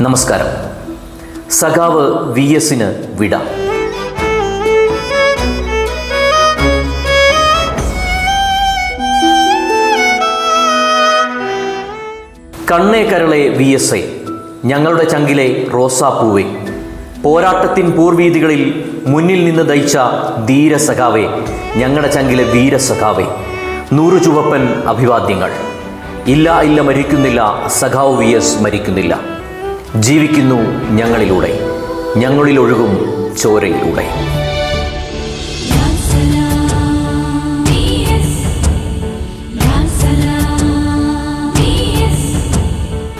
നമസ്കാരം. സഖാവ് വി എസിന് വിട. കണ്ണേ കരളെ വി എസ് ഐ ഞങ്ങളുടെ ചങ്കിലെ റോസാപ്പൂവെ. പോരാട്ടത്തിൻ പൂർവീതികളിൽ മുന്നിൽ നിന്ന് ദയിച്ച ധീരസഖാവെ ഞങ്ങളുടെ ചങ്കിലെ വീരസഖാവെ. നൂറു ചുവപ്പൻ അഭിവാദ്യങ്ങൾ. ഇല്ല ഇല്ല മരിക്കുന്നില്ല. സഖാവ് വി എസ് മരിക്കുന്നില്ല. ജീവിക്കുന്നു ഞങ്ങളിലൂടെ. ഞങ്ങളിൽ ഒഴുകും ചോരയിലൂടെ.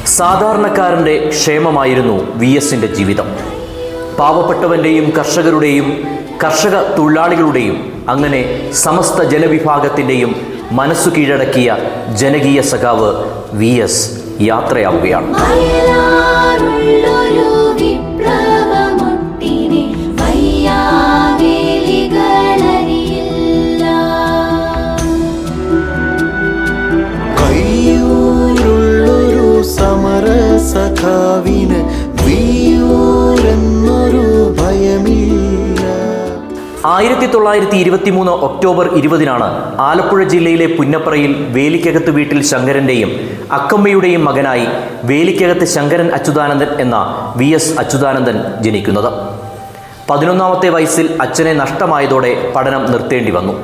സാധാരണക്കാരന്റെ ക്ഷേമമായിരുന്നു വി എസിന്റെ ജീവിതം. പാവപ്പെട്ടവന്റെയും കർഷകരുടെയും കർഷക തൊഴിലാളികളുടെയും അങ്ങനെ സമസ്ത ജനവിഭാഗത്തിന്റെയും മനസ്സു കീഴടക്കിയ ജനകീയ സഖാവ് വി എസ് യാത്രയാവുകയാണ്. ആയിരത്തി തൊള്ളായിരത്തി ഇരുപത്തി മൂന്ന് ഒക്ടോബർ ഇരുപതിനാണ് ആലപ്പുഴ ജില്ലയിലെ പുന്നപ്രയിൽ വേലിക്കകത്ത് വീട്ടിൽ ശങ്കരന്റെയും അക്കമ്മയുടെയും മകനായി വേലിക്കകത്ത് ശങ്കരൻ അച്യുതാനന്ദൻ എന്ന വി എസ് അച്യുതാനന്ദൻ ജനിക്കുന്നത്. പതിനൊന്നാമത്തെ വയസ്സിൽ അച്ഛനെ നഷ്ടമായതോടെ പഠനം നിർത്തേണ്ടി വന്നു.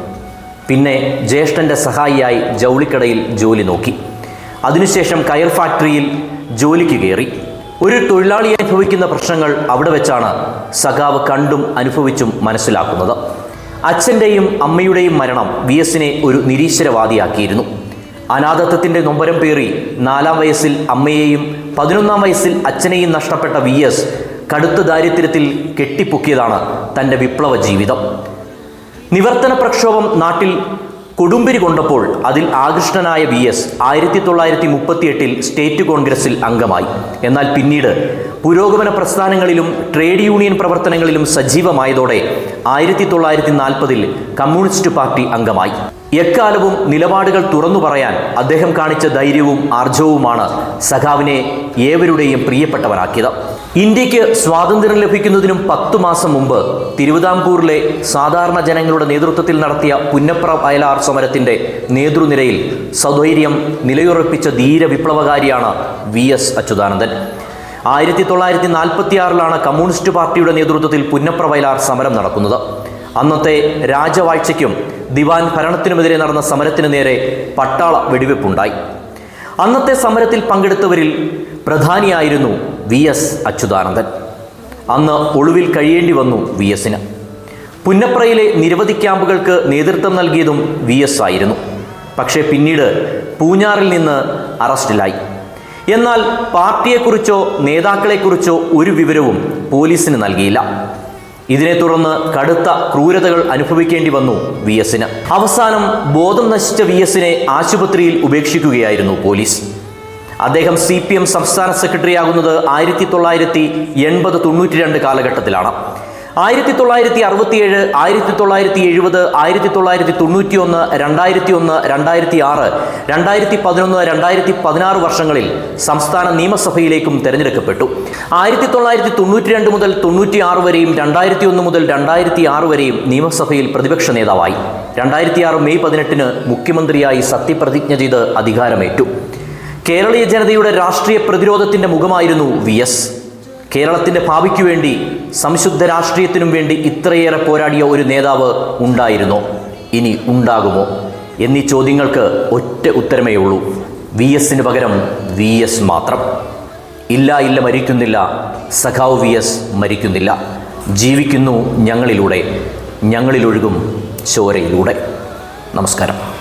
പിന്നെ ജ്യേഷ്ഠന്റെ സഹായിയായി ജൗളിക്കടയിൽ ജോലി നോക്കി. അതിനുശേഷം കയർ ഫാക്ടറിയിൽ ജോലിക്ക് കയറി. ഒരു തൊഴിലാളി അനുഭവിക്കുന്ന പ്രശ്നങ്ങൾ അവിടെ വെച്ചാണ് സഖാവ് കണ്ടും അനുഭവിച്ചും മനസ്സിലാക്കുന്നത്. അച്ഛന്റെയും അമ്മയുടെയും മരണം വി എസിനെ ഒരു നിരീശ്വരവാദിയാക്കിയിരുന്നു. അനാഥത്വത്തിന്റെ നൊമ്പരം പേറി നാലാം വയസ്സിൽ അമ്മയെയും പതിനൊന്നാം വയസ്സിൽ അച്ഛനെയും നഷ്ടപ്പെട്ട വി എസ് കടുത്ത ദാരിദ്ര്യത്തിൽ കെട്ടിപ്പൊക്കിയതാണ് തന്റെ വിപ്ലവ ജീവിതം. നിവർത്തന പ്രക്ഷോഭം നാട്ടിൽ കൊടുമ്പിരി കൊണ്ടപ്പോൾ അതിൽ ആകൃഷ്ടനായ വി എസ് ആയിരത്തി തൊള്ളായിരത്തി മുപ്പത്തിയെട്ടിൽ സ്റ്റേറ്റ് കോൺഗ്രസിൽ അംഗമായി. എന്നാൽ പിന്നീട് പുരോഗമന പ്രസ്ഥാനങ്ങളിലും ട്രേഡ് യൂണിയൻ പ്രവർത്തനങ്ങളിലും സജീവമായതോടെ ആയിരത്തി തൊള്ളായിരത്തി നാൽപ്പതിൽ കമ്മ്യൂണിസ്റ്റ് പാർട്ടി അംഗമായി. എക്കാലവും നിലപാടുകൾ തുറന്നു പറയാൻ അദ്ദേഹം കാണിച്ച ധൈര്യവും ആർജവുമാണ് സഖാവിനെ ഏവരുടെയും പ്രിയപ്പെട്ടവനാക്കിയത്. ഇന്ത്യയ്ക്ക് സ്വാതന്ത്ര്യം ലഭിക്കുന്നതിനും പത്തു മാസം മുമ്പ് തിരുവിതാംകൂറിലെ സാധാരണ ജനങ്ങളുടെ നേതൃത്വത്തിൽ നടത്തിയ പുന്നപ്ര വയലാർ സമരത്തിന്റെ നേതൃനിരയിൽ സധൈര്യം നിലയുറപ്പിച്ച ധീര വിപ്ലവകാരിയാണ് വി എസ് അച്യുതാനന്ദൻ. ആയിരത്തി തൊള്ളായിരത്തി നാൽപ്പത്തിയാറിലാണ് കമ്മ്യൂണിസ്റ്റ് പാർട്ടിയുടെ നേതൃത്വത്തിൽ പുന്നപ്ര വയലാർ സമരം നടക്കുന്നത്. അന്നത്തെ രാജവാഴ്ചയ്ക്കും ദിവാൻ ഭരണത്തിനുമെതിരെ നടന്ന സമരത്തിന് നേരെ പട്ടാള വെടിവെപ്പുണ്ടായി. അന്നത്തെ സമരത്തിൽ പങ്കെടുത്തവരിൽ പ്രധാനിയായിരുന്നു വി എസ് അച്യുതാനന്ദൻ. അന്ന് ഒളിവിൽ കഴിയേണ്ടി വന്നു വി എസിന്. പുന്നപ്രയിലെ നിരവധി ക്യാമ്പുകൾക്ക് നേതൃത്വം നൽകിയതും വി എസ് ആയിരുന്നു. പക്ഷേ പിന്നീട് പൂഞ്ഞാറിൽ നിന്ന് അറസ്റ്റിലായി. എന്നാൽ പാർട്ടിയെക്കുറിച്ചോ നേതാക്കളെക്കുറിച്ചോ ഒരു വിവരവും പോലീസിന് നൽകിയില്ല. ഇതിനെ തുടർന്ന് കടുത്ത ക്രൂരതകൾ അനുഭവിക്കേണ്ടി വന്നു വി എസിന് അവസാനം ബോധം നശിച്ച വി എസിനെ ആശുപത്രിയിൽ ഉപേക്ഷിക്കുകയായിരുന്നു പോലീസ്. അദ്ദേഹം സി പി എം സംസ്ഥാന സെക്രട്ടറി ആകുന്നത് ആയിരത്തി തൊള്ളായിരത്തി എൺപത് തൊണ്ണൂറ്റി രണ്ട് കാലഘട്ടത്തിലാണ്. ആയിരത്തി തൊള്ളായിരത്തി അറുപത്തിയേഴ് ആയിരത്തി തൊള്ളായിരത്തി എഴുപത് ആയിരത്തി തൊള്ളായിരത്തി തൊണ്ണൂറ്റി ഒന്ന് രണ്ടായിരത്തി ഒന്ന് രണ്ടായിരത്തി ആറ് രണ്ടായിരത്തി പതിനൊന്ന് രണ്ടായിരത്തി പതിനാറ് വർഷങ്ങളിൽ സംസ്ഥാന നിയമസഭയിലേക്കും തെരഞ്ഞെടുക്കപ്പെട്ടു. ആയിരത്തി തൊള്ളായിരത്തി തൊണ്ണൂറ്റി രണ്ട് മുതൽ തൊണ്ണൂറ്റി ആറ് വരെയും രണ്ടായിരത്തി ഒന്ന് മുതൽ രണ്ടായിരത്തി ആറ് വരെയും നിയമസഭയിൽ പ്രതിപക്ഷ നേതാവായി. രണ്ടായിരത്തി ആറ് മെയ് പതിനെട്ടിന് മുഖ്യമന്ത്രിയായി സത്യപ്രതിജ്ഞ ചെയ്ത് അധികാരമേറ്റു. കേരളീയ ജനതയുടെ രാഷ്ട്രീയ പ്രതിരോധത്തിന്റെ മുഖമായിരുന്നു വി എസ്. കേരളത്തിന്റെ ഭാവിക്കു വേണ്ടി സംശുദ്ധ രാഷ്ട്രീയത്തിനും വേണ്ടി ഇത്രയേറെ പോരാടിയ ഒരു നേതാവ് ഉണ്ടായിരുന്നോ? ഇനി ഉണ്ടാകുമോ? എന്നീ ചോദ്യങ്ങൾക്ക് ഒറ്റ ഉത്തരമേ ഉള്ളൂ. വി എസിന് പകരം വി എസ് മാത്രം. ഇല്ല ഇല്ല മരിക്കുന്നില്ല. സഖാവ് വി എസ് മരിക്കുന്നില്ല. ജീവിക്കുന്നു ഞങ്ങളിലൂടെ. ഞങ്ങളിലൊഴുകും ചോരയിലൂടെ. നമസ്കാരം.